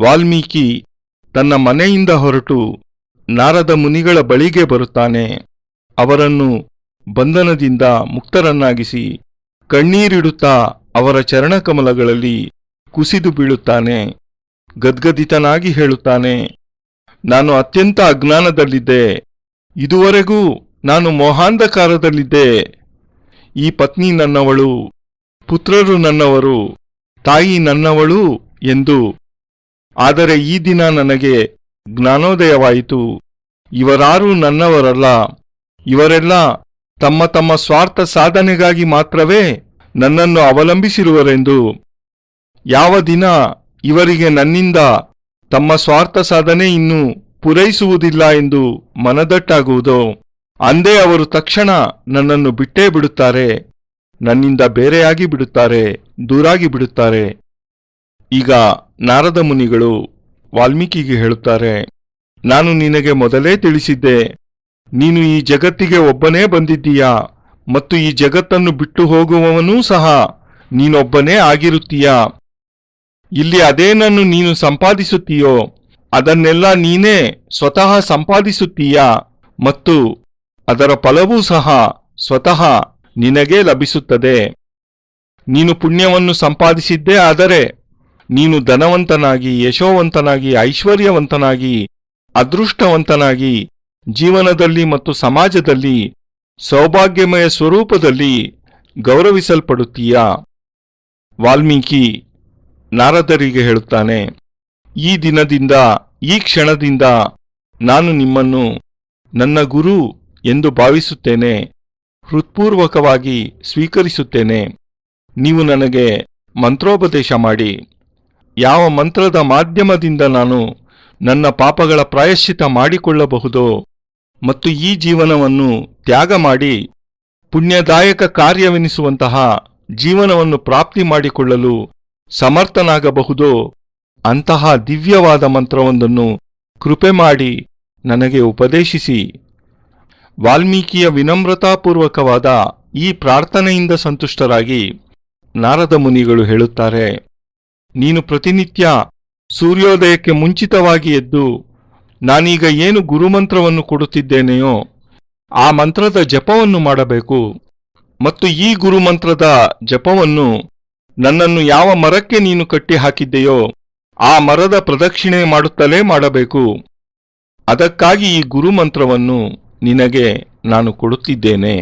ವಾಲ್ಮೀಕಿ ತನ್ನ ಮನೆಯಿಂದ ಹೊರಟು ನಾರದ ಮುನಿಗಳ ಬಳಿಗೆ ಬರುತ್ತಾನೆ. ಅವರನ್ನು ಬಂಧನದಿಂದ ಮುಕ್ತರನ್ನಾಗಿಸಿ ಕಣ್ಣೀರಿಡುತ್ತಾ ಅವರ ಚರಣಕಮಲಗಳಲ್ಲಿ ಕುಸಿದು ಬೀಳುತ್ತಾನೆ. ಗದ್ಗದಿತನಾಗಿ ಹೇಳುತ್ತಾನೆ, ನಾನು ಅತ್ಯಂತ ಅಜ್ಞಾನದಲ್ಲಿದ್ದೆ. ಇದುವರೆಗೂ ನಾನು ಮೋಹಾಂಧಕಾರದಲ್ಲಿದ್ದೆ. ಈ ಪತ್ನಿ ನನ್ನವಳು, ಪುತ್ರರು ನನ್ನವರು, ತಾಯಿ ನನ್ನವಳು ಎಂದು ಆದರೆ ಈ ದಿನ ನನಗೆ ಜ್ಞಾನೋದಯವಾಯಿತು. ಇವರಾರೂ ನನ್ನವರಲ್ಲ. ಇವರೆಲ್ಲ ತಮ್ಮ ತಮ್ಮ ಸ್ವಾರ್ಥ ಸಾಧನೆಗಾಗಿ ಮಾತ್ರವೇ ನನ್ನನ್ನು ಅವಲಂಬಿಸಿರುವರೆಂದು. ಯಾವ ದಿನ ಇವರಿಗೆ ನನ್ನಿಂದ ತಮ್ಮ ಸ್ವಾರ್ಥ ಸಾಧನೆ ಇನ್ನು ಪೂರೈಸುವುದಿಲ್ಲ ಎಂದು ಮನದಟ್ಟಾಗುವುದೋ? ಅಂದೇ ಅವರು ತಕ್ಷಣ ನನ್ನನ್ನು ಬಿಟ್ಟೇ ಬಿಡುತ್ತಾರೆ. ನನ್ನಿಂದ ಬೇರೆಯಾಗಿ ಬಿಡುತ್ತಾರೆ, ದೂರಾಗಿ ಬಿಡುತ್ತಾರೆ. ಈಗ ನಾರದ ಮುನಿಗಳು ವಾಲ್ಮೀಕಿಗೆ ಹೇಳುತ್ತಾರೆ, ನಾನು ನಿನಗೆ ಮೊದಲೇ ತಿಳಿಸಿದ್ದೆ, ನೀನು ಈ ಜಗತ್ತಿಗೆ ಒಬ್ಬನೇ ಬಂದಿದ್ದೀಯಾ ಮತ್ತು ಈ ಜಗತ್ತನ್ನು ಬಿಟ್ಟು ಹೋಗುವವನೂ ಸಹ ನೀನೊಬ್ಬನೇ ಆಗಿರುತ್ತೀಯಾ? ಇಲ್ಲಿ ಅದೇನನ್ನು ನೀನು ಸಂಪಾದಿಸುತ್ತೀಯೋ? ಅದನ್ನೆಲ್ಲ ನೀನೇ ಸ್ವತಃ ಸಂಪಾದಿಸುತ್ತೀಯ? ಮತ್ತು ಅದರ ಫಲವೂ ಸಹ ಸ್ವತಃ ನಿನಗೇ ಲಭಿಸುತ್ತದೆ. ನೀನು ಪುಣ್ಯವನ್ನು ಸಂಪಾದಿಸಿದ್ದೇ ಆದರೆ ನೀನು ಧನವಂತನಾಗಿ, ಯಶೋವಂತನಾಗಿ, ಐಶ್ವರ್ಯವಂತನಾಗಿ, ಅದೃಷ್ಟವಂತನಾಗಿ, ಜೀವನದಲ್ಲಿ ಮತ್ತು ಸಮಾಜದಲ್ಲಿ, ಸೌಭಾಗ್ಯಮಯ ಸ್ವರೂಪದಲ್ಲಿ ಗೌರವಿಸಲ್ಪಡುತ್ತೀಯಾ? ವಾಲ್ಮೀಕಿ ನಾರದರಿಗೆ ಹೇಳುತ್ತಾನೆ, ಈ ದಿನದಿಂದ, ಈ ಕ್ಷಣದಿಂದ ನಾನು ನಿಮ್ಮನ್ನು ನನ್ನ ಗುರು ಎಂದು ಭಾವಿಸುತ್ತೇನೆ, ಹೃತ್ಪೂರ್ವಕವಾಗಿ ಸ್ವೀಕರಿಸುತ್ತೇನೆ. ನೀವು ನನಗೆ ಮಂತ್ರೋಪದೇಶ ಮಾಡಿ. ಯಾವ ಮಂತ್ರದ ಮಾಧ್ಯಮದಿಂದ ನಾನು ನನ್ನ ಪಾಪಗಳ ಪ್ರಾಯಶ್ಚಿತ ಮಾಡಿಕೊಳ್ಳಬಹುದೋ ಮತ್ತು ಈ ಜೀವನವನ್ನು ತ್ಯಾಗ ಮಾಡಿ ಪುಣ್ಯದಾಯಕ ಕಾರ್ಯವೆನಿಸುವಂತಹ ಜೀವನವನ್ನು ಪ್ರಾಪ್ತಿ ಮಾಡಿಕೊಳ್ಳಲು ಸಮರ್ಥನಾಗಬಹುದೋ ಅಂತಹ ದಿವ್ಯವಾದ ಮಂತ್ರವೊಂದನ್ನು ಕೃಪೆ ಮಾಡಿ ನನಗೆ ಉಪದೇಶಿಸಿ. ವಾಲ್ಮೀಕಿಯ ವಿನಮ್ರತಾಪೂರ್ವಕವಾದ ಈ ಪ್ರಾರ್ಥನೆಯಿಂದ ಸಂತುಷ್ಟರಾಗಿ ನಾರದ ಮುನಿಗಳು ಹೇಳುತ್ತಾರೆ. ನೀನು ಪ್ರತಿನಿತ್ಯ ಸೂರ್ಯೋದಯಕ್ಕೆ ಮುಂಚಿತವಾಗಿ ಎದ್ದು, ನಾನೀಗ ಏನು ಗುರುಮಂತ್ರವನ್ನು ಕೊಡುತ್ತಿದ್ದೇನೆಯೋ, ಆ ಮಂತ್ರದ ಜಪವನ್ನು ಮಾಡಬೇಕು. ಮತ್ತು ಈ ಗುರುಮಂತ್ರದ ಜಪವನ್ನು ನನ್ನನ್ನು ಯಾವ ಮರಕ್ಕೆ ನೀನು ಕಟ್ಟಿ ಹಾಕಿದ್ದೆಯೋ ಆ ಮರದ ಪ್ರದಕ್ಷಿಣೆ ಮಾಡುತ್ತಲೇ ಮಾಡಬೇಕು. ಅದಕ್ಕಾಗಿ ಈ ಗುರುಮಂತ್ರವನ್ನು ನಿನಗೆ ನಾನು ಕೊಡುತ್ತಿದ್ದೇನೆ.